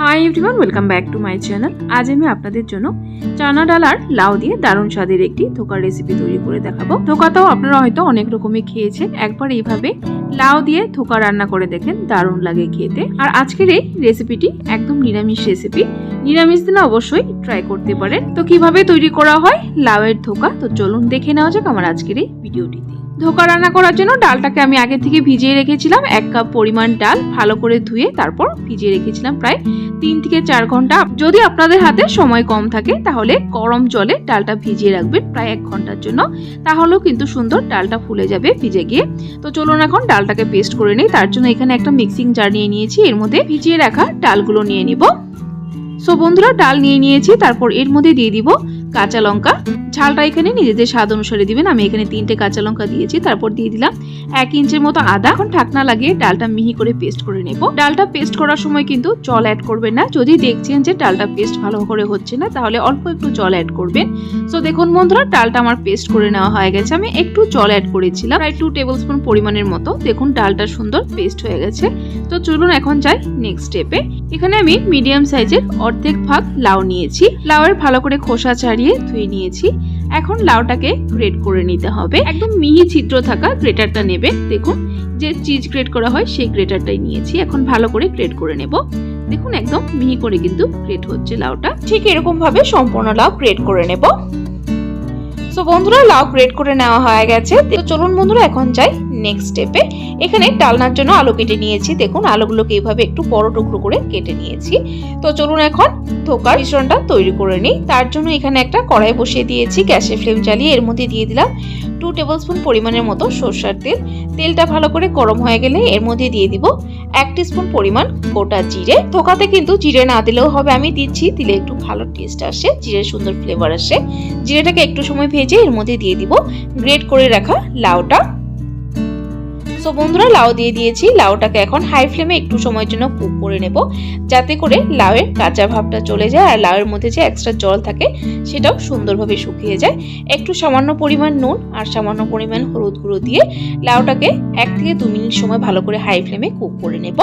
Hi everyone welcome back to my channel আজ আমি আপনাদের জন্য চানা ডাল আর লাউ দিয়ে দারুণ স্বাদের একটি ধোকার রেসিপি তৈরি করে দেখাবো। ধোকাটাও আপনারা হয়তো অনেক রকমই খেয়েছেন। একবার এইভাবে লাউ দিয়ে ধোকা রান্না করে দেখেন, দারুণ লাগে খেতে। আর আজকের এই রেসিপিটি একদম নিরামিষ রেসিপি নিরামিষ দিনে অবশ্যই ট্রাই করতে পারেন। তো কীভাবে তৈরি করা হয় লাউয়ের ধোকা? তো চলুন দেখে নেওয়া যাক আমার আজকের এই ভিডিওটিতে ধোকা রান্না করার জন্য ডালটাকে আমি আগে থেকে ভিজিয়ে রেখেছিলাম। এক কাপ পরিমাণ ডাল ভালো করে ধুয়ে তারপর ভিজিয়ে রেখেছিলাম প্রায় তিন থেকে চার ঘণ্টা। যদি আপনাদের হাতে সময় কম থাকে, তাহলে গরম জলে ডালটা ভিজিয়ে রাখবেন প্রায় এক ঘণ্টার জন্য। তাহলেও কিন্তু সুন্দর ডালটা ফুলে যাবে ভিজে গিয়ে। তো চলুন এখন ডালটাকে পেস্ট করে নিই। তার জন্য এখানে একটা মিক্সিং জার নিয়ে নিয়েছি। এর মধ্যে ভিজিয়ে রাখা ডালগুলো নিয়ে নিব। সো বন্ধুরা, ডাল নিয়ে নিয়েছি। তারপর এর মধ্যে দিয়ে দিব কাঁচা লঙ্কা। ঝালটা এখানে নিজেদের স্বাদ অনুসারে দিবেন। আমি এখানে তিনটে কাঁচা লঙ্কা দিয়েছি, তারপর দিয়ে দিলাম এক ইঞ্চের মতো আদা। এখন ঢাকনা লাগিয়ে ডালটা মিহি করে পেস্ট করে নেব। ডালটা পেস্ট করার সময় কিন্তু জল অ্যাড করবেন না। যদি দেখছেন যে ডালটা পেস্ট ভালো করে হচ্ছে না, তাহলে অল্প একটু জল অ্যাড করবেন। সো দেখুন বন্ধুরা, ডালটা আমার পেস্ট করে নেওয়া হয়ে গেছে। আমি একটু জল অ্যাড করেছিলাম, প্রায় টু টেবিল স্পুন পরিমাণের মতো। দেখুন, ডালটা সুন্দর পেস্ট হয়ে গেছে। তো চলুন এখন যাই নেক্সট স্টেপে এখানে আমি মিডিয়াম সাইজের অর্ধেক ভাগ লাউ নিয়েছি। লাউয়ের ভালো করে খোসা ছাড়িয়ে ধুয়ে নিয়েছি। এখন লাউটাকে গ্রেট করে নিতে হবে। একদম মিহি ছিদ্র থাকা গ্রেটারটা নেবে। দেখুন, যে চিজ গ্রেট করা হয় সেই গ্রেটারটাই নিয়েছি। এখন ভালো করে গ্রেট করে নেব। দেখুন, একদম মিহি করে কিন্তু গ্রেট হচ্ছে লাউটা। ঠিক এরকম ভাবে সম্পূর্ণ লাউ গ্রেট করে নেব। সো বন্ধুরা, লাউ গ্রেড করে নেওয়া হয়ে গেছে। তো চলুন বন্ধুরা, এখন যাই নেক্সট স্টেপে এখানে ডালনার জন্য আলু কেটে নিয়েছি। দেখুন, আলুগুলোকে এইভাবে একটু বড় টুকরো করে কেটে নিয়েছি। তো চলুন এখন ধোকার মিশ্রণটা তৈরি করে নিই। তার জন্য এখানে একটা কড়াই বসিয়ে দিয়েছি, গ্যাসের ফ্লেম চালিয়ে এর মধ্যে দিয়ে দিলাম টু টেবিল স্পুন পরিমাণের মতো সর্ষার তেল। তেলটা ভালো করে গরম হয়ে গেলে এর মধ্যে দিয়ে দিব এক স্পুন পরিমাণ গোটা জিরে। ধোকাতে কিন্তু জিরে না দিলেও হবে, আমি দিচ্ছি, দিলে একটু ভালো টেস্ট আসে জিরের সুন্দর ফ্লেভার আসে। জিরেটাকে একটু সময় ভেজে এর মধ্যে দিয়ে দিব। গ্রেট করে রাখা লাউটা। সো বন্ধুরা, লাউ দিয়ে দিয়েছি। লাউটাকে এখন হাই ফ্লেমে একটু সময়ের জন্য কুক করে নেব, যাতে করে লাউয়ের কাঁচা ভাবটা চলে যায় আর লাউয়ের মধ্যে যে এক্সট্রা জল থাকে, সেটাও সুন্দরভাবে শুকিয়ে যায়। একটু সামান্য পরিমাণ নুন আর সামান্য পরিমাণ হলুদ গুঁড়ো দিয়ে লাউটাকে এক থেকে দু মিনিট সময় ভালো করে হাই ফ্লেমে কুক করে নেব।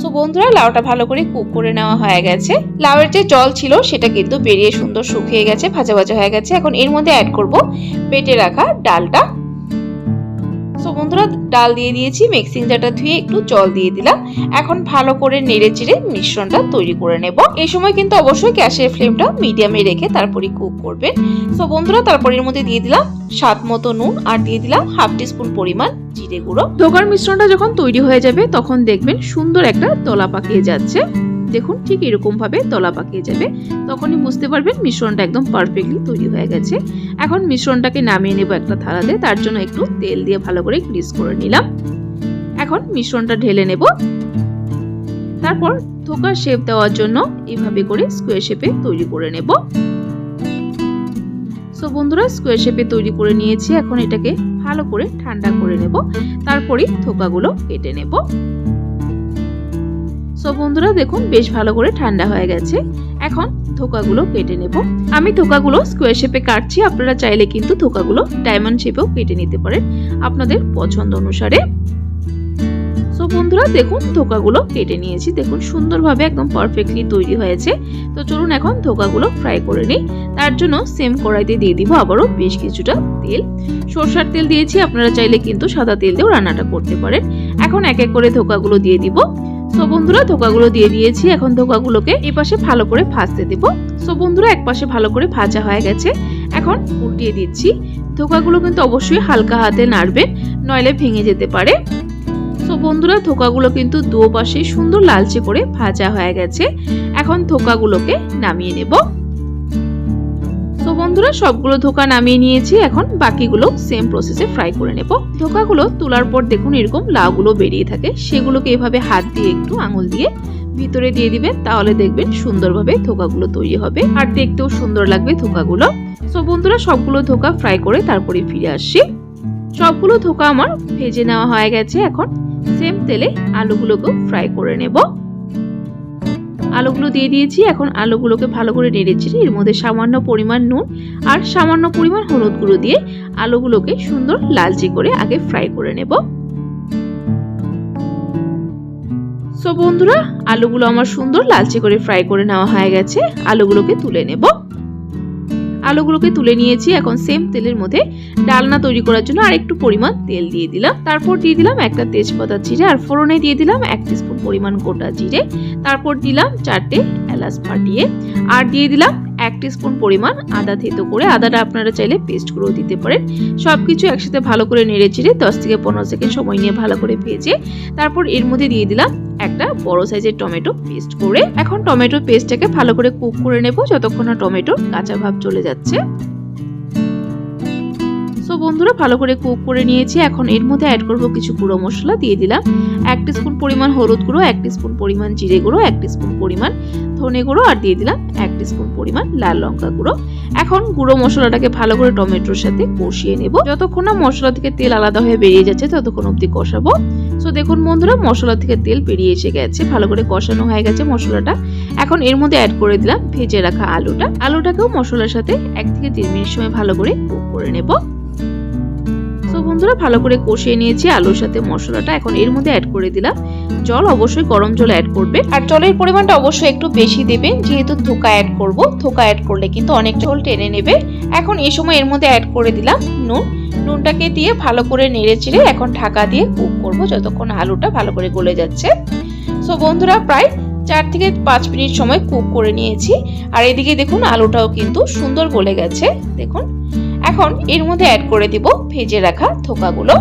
সো বন্ধুরা, লাউটা ভালো করে কুক করে নেওয়া হয়ে গেছে। লাউয়ের যে জল ছিল, সেটা কিন্তু বেরিয়ে সুন্দর শুকিয়ে গেছে, ভাজা ভাজা হয়ে গেছে। এখন এর মধ্যে অ্যাড করব, বেটে রাখা ডালটা। সো বন্ধুরা, ডাল দিয়ে দিয়েছি, মিক্সিং জারটা ধুয়ে একটু জল দিয়ে দিলাম। এখন ভালো করে নেড়ে চেড়ে মিশ্রণটা তৈরি করে নেব। এই সময় কিন্তু অবশ্যই গ্যাসের ফ্লেমটা মিডিয়ামে রেখে তারপরে কুক করবেন। সো বন্ধুরা, তারপর এর মধ্যে দিয়ে দিলাম স্বাদ মতো নুন আর দিয়ে দিলাম হাফ টিস্পুন পরিমাণ জিরে গুঁড়ো। ধোকার মিশ্রণটা যখন তৈরি হয়ে যাবে, তখন দেখবেন সুন্দর একটা দলা পাকিয়ে যাচ্ছে। দেখুন, ঠিক এরকম ভাবে তলা পাকিয়ে যাবে। তখনই বুঝতে পারবেন মিশ্রণটা একদম পারফেক্টলি তৈরি হয়ে গেছে। এখন মিশ্রণটাকে নামিয়ে নেব একটা থালাতে, তার জন্য একটু তেল দিয়ে ভালো করে গ্রিস করে নিলাম। এখন মিশ্রণটা ঢেলে নেব। তারপর থোকার শেপ দেওয়ার জন্য এইভাবে করে স্কোয়ার শেপে তৈরি করে নেব। সো বন্ধুরা স্কোয়ার শেপে তৈরি করে নিয়েছি। এখন এটাকে ভালো করে ঠান্ডা করে নেব। তারপরেই থোকাগুলো কেটে নেব। সো বন্ধুরা, দেখুন, বেশ ভালো করে ঠান্ডা হয়ে গেছে। এখন থোকাগুলো কেটে নেব। আমি থোকাগুলো স্কোয়ার শেপে কাটছি। আপনারা চাইলে কিন্তু থোকাগুলো ডায়মন্ড শেপেও কেটে নিতে পারেন আপনাদের পছন্দ অনুসারে। সো বন্ধুরা, দেখুন ধোকাগুলো কেটে নিয়েছি। দেখুন, সুন্দরভাবে একদম পারফেক্টলি তৈরি হয়েছে। তো চলুন এখন ধোকাগুলো ফ্রাই করে নিই। তার জন্য সেম কড়াইতে দিয়ে দিব আবারও বেশ কিছুটা তেল। সরষার তেল দিয়েছি। আপনারা চাইলে কিন্তু সাদা তেল দিয়েও রান্নাটা করতে পারেন। এখন এক এক করে ধোকাগুলো দিয়ে দিব। সো বন্ধুরা, ধোকাগুলো দিয়ে দিয়েছি। এখন ধোকাগুলোকে এপাশে পাশে ভালো করে ভাজতে দেব। সো বন্ধুরা এক পাশে ভালো করে ভাজা হয়ে গেছে। এখন উল্টিয়ে দিচ্ছি। ধোকাগুলো কিন্তু অবশ্যই হালকা হাতে নাড়বেন নইলে ভেঙে যেতে পারে। সো বন্ধুরা, ধোকাগুলো কিন্তু দুপাশে সুন্দর লালচে করে ভাজা হয়ে গেছে। এখন ধোকাগুলোকে নামিয়ে নেব। তো বন্ধুরা, সবগুলো ধোকা নামিয়ে নিয়েছি। এখন বাকিগুলো সেম প্রসেসে ফ্রাই করে নেব। ধোকাগুলো তোলার পর দেখুন এরকম লাউগুলো বেরিয়ে থাকে। সেগুলোকে এভাবে হাত দিয়ে একটু আঙুল দিয়ে ভিতরে দিয়ে দিবেন, তাহলে দেখবেন সুন্দরভাবে ধোকাগুলো তৈরি হবে। আর দেখতেও সুন্দর লাগবে ধোকাগুলো। সো বন্ধুরা, সবগুলো ধোকা ফ্রাই করে তারপরে ফিরে আসছি সবগুলো ধোকা আমার ভেজে নেওয়া হয়ে গেছে। এখন সেম তেলে আলুগুলোকেও ফ্রাই করে নেব। আলুগুলো দিয়ে দিয়েছি। এখন আলুগুলোকে ভালো করে নেড়েছি এর মধ্যে সামান্য পরিমাণ নুন আর সামান্য পরিমাণ হলুদ গুঁড়ো দিয়ে আলুগুলোকে সুন্দর লালচে করে আগে ফ্রাই করে নেব। সো বন্ধুরা, আলুগুলো আমার সুন্দর লালচে করে ফ্রাই করে নেওয়া হয়ে গেছে। আলুগুলোকে তুলে নেব। আলুগুলোকে তুলে নিয়েছি। এখন সেম তেলের মধ্যে ডালনা তৈরি করার জন্য আর একটু পরিমাণ তেল দিয়ে দিলাম। তারপর দিয়ে দিলাম একটা তেজপাতা জিরে আর ফোড়নে দিয়ে দিলাম এক স্পুন পরিমাণ গোটা জিরে। তারপর দিলাম চারটে এলাচ ফাটিয়ে। আর দিয়ে দিলাম এক স্পুন পরিমাণ আদা থেতো করে আদাটা আপনারা চাইলে পেস্ট করেও দিতে পারেন। সব কিছু একসাথে ভালো করে নেড়ে চেড়ে দশ থেকে পনেরো সেকেন্ড সময় নিয়ে ভালো করে ভেজে তারপর এর মধ্যে দিয়ে দিলাম একটা বড় সাইজের টমেটো পেস্ট করে। এখন টমেটো পেস্টটাকে ভালো করে কুক করে নেব, যতক্ষণ না টমেটোর কাঁচা ভাব চলে যাচ্ছে। বন্ধুরা, ভালো করে কুক করে নিয়েছি। এখন এর মধ্যে অ্যাড করব কিছু গুঁড়ো মশলা, দিয়ে দিলাম এক স্পুন পরিমাণ হলুদ গুঁড়ো, এক স্পুন পরিমাণ জিরে গুঁড়ো, এক স্পুন পরিমাণ ধনে গুঁড়ো, আর দিয়ে দিলাম এক স্পুন পরিমাণ লাল লঙ্কা গুঁড়ো। এখন গুঁড়ো মশলাটাকে ভালো করে টমেটোর সাথে কষিয়ে নেব। যতক্ষণ না মশলা থেকে তেল আলাদা হয়ে বেরিয়ে যাচ্ছে, ততক্ষণ অবধি কষাবো। সো দেখুন বন্ধুরা, মশলা থেকে তেল বেরিয়ে এসে গেছে, ভালো করে কষানো হয়ে গেছে মশলাটা। এখন এর মধ্যে অ্যাড করে দিলাম ভেজে রাখা আলুটা। আলুটাকেও মশলার সাথে এক থেকে তিন মিনিট সময় ভালো করে কুক করে নেব। বন্ধুরা ভালো করে কষিয়ে নিয়েছি, আলুর সাথে মশলাটা এখন এর মধ্যে অ্যাড করে দিলাম। জল অবশ্যই গরম জল অ্যাড করবে। আর জলের পরিমাণটা অবশ্যই একটু বেশি দেবেন যেহেতু থোকা অ্যাড করব। থোকা অ্যাড করলে কিন্তু অনেক জল টেনে নেবে। এখন এই সময় এর মধ্যে অ্যাড করে দিলাম নুন। নুনটাকে দিয়ে ভালো করে নেড়ে চেড়ে এখন ঢাকা দিয়ে কুক করব, যতক্ষণ আলুটা ভালো করে গলে যাচ্ছে। সো বন্ধুরা, প্রায় চার থেকে পাঁচ মিনিট সময় কুক করে নিয়েছি। আর এদিকে দেখুন, আলুটাও কিন্তু সুন্দর গলে গেছে। দেখুন, এখন এর মধ্যে অ্যাড করে দিব ভেজে রাখা থোকাগুলো।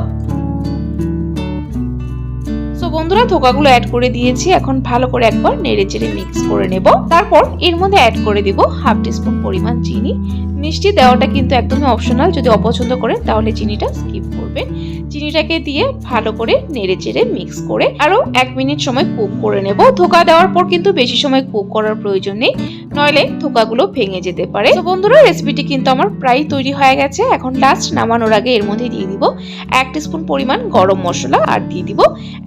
সো বন্ধুরা, থোকাগুলো অ্যাড করে দিয়েছি। এখন ভালো করে একবার নেড়ে চেড়ে মিক্স করে নেব। তারপর এর মধ্যে অ্যাড করে দিব হাফ টিস্পুন পরিমাণ চিনি। মিষ্টি দেওয়াটা কিন্তু একদমই অপশনাল যদি অপছন্দ করেন, তাহলে চিনিটা স্কিপ করবেন। চিনিটাকে দিয়ে ভালো করে নেড়ে চেড়ে মিক্স করে আরও এক মিনিট সময় কুক করে নেব। ধোকা দেওয়ার পর কিন্তু বেশি সময় কুক করার প্রয়োজন নেই, নইলে ধোকাগুলো ভেঙে যেতে পারে। তো বন্ধুরা রেসিপিটি কিন্তু আমার প্রায় তৈরি হয়ে গেছে। এখন লাস্ট নামানোর আগে এর মধ্যে দিয়ে দিব এক স্পুন পরিমাণ গরম মশলা আর দিয়ে দিব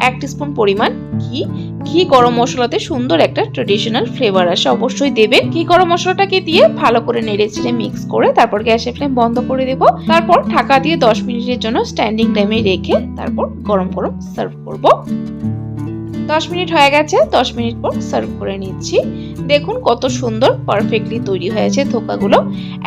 এক স্পুন পরিমাণ ঘি। ঘি গরম মশলাতে সুন্দর একটা ট্রেডিশনাল ফ্লেভার আসে, অবশ্যই দেবে ঘি গরম মশলাটাকে দিয়ে ভালো করে নেড়ে চেড়ে মিক্স করে তারপর গ্যাসের ফ্লেম বন্ধ করে দেব। তারপর ঢাকা দিয়ে দশ মিনিটের জন্য স্ট্যান্ডিং টাইমে রেখে তারপর গরম গরম সার্ভ করব। দশ মিনিট হয়ে গেছে, দশ মিনিট পর সার্ভ করে নিচ্ছি। দেখুন কত সুন্দর পারফেক্টলি তৈরি হয়েছে থোকাগুলো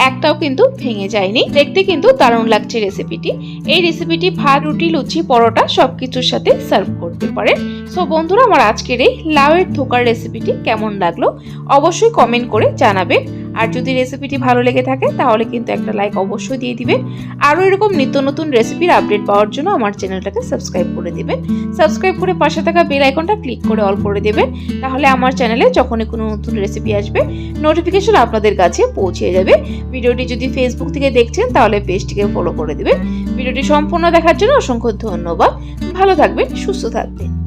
একটাও কিন্তু ভেঙে যায়নি। দেখতে কিন্তু দারুণ লাগছে রেসিপিটি এই রেসিপিটি ভাত, রুটি, লুচি, পরোটা সব কিছুর সাথে সার্ভ করতে পারেন। সো বন্ধুরা, আমার আজকের এই লাউয়ের থোকার রেসিপিটি কেমন লাগল? অবশ্যই কমেন্ট করে জানাবেন। আর যদি রেসিপিটি ভালো লেগে থাকে, তাহলে কিন্তু একটা লাইক অবশ্যই দিয়ে দিবেন। আরও এরকম নিত্য নতুন রেসিপির আপডেট পাওয়ার জন্য আমার চ্যানেলটাকে সাবস্ক্রাইব করে দিবেন। সাবস্ক্রাইব করে পাশে থাকা বেল আইকনটা ক্লিক করে অল করে দেবেন। তাহলে আমার চ্যানেলে যখনই কোনো নতুন রেসিপি আসবে নোটিফিকেশন আপনাদের কাছে পৌঁছে যাবে। ভিডিওটি যদি ফেসবুক থেকে দেখছেন, তাহলে পেজটিকে ফলো করে দেবেন। ভিডিওটি সম্পূর্ণ দেখার জন্য অসংখ্য ধন্যবাদ। ভালো থাকবেন, সুস্থ থাকবেন।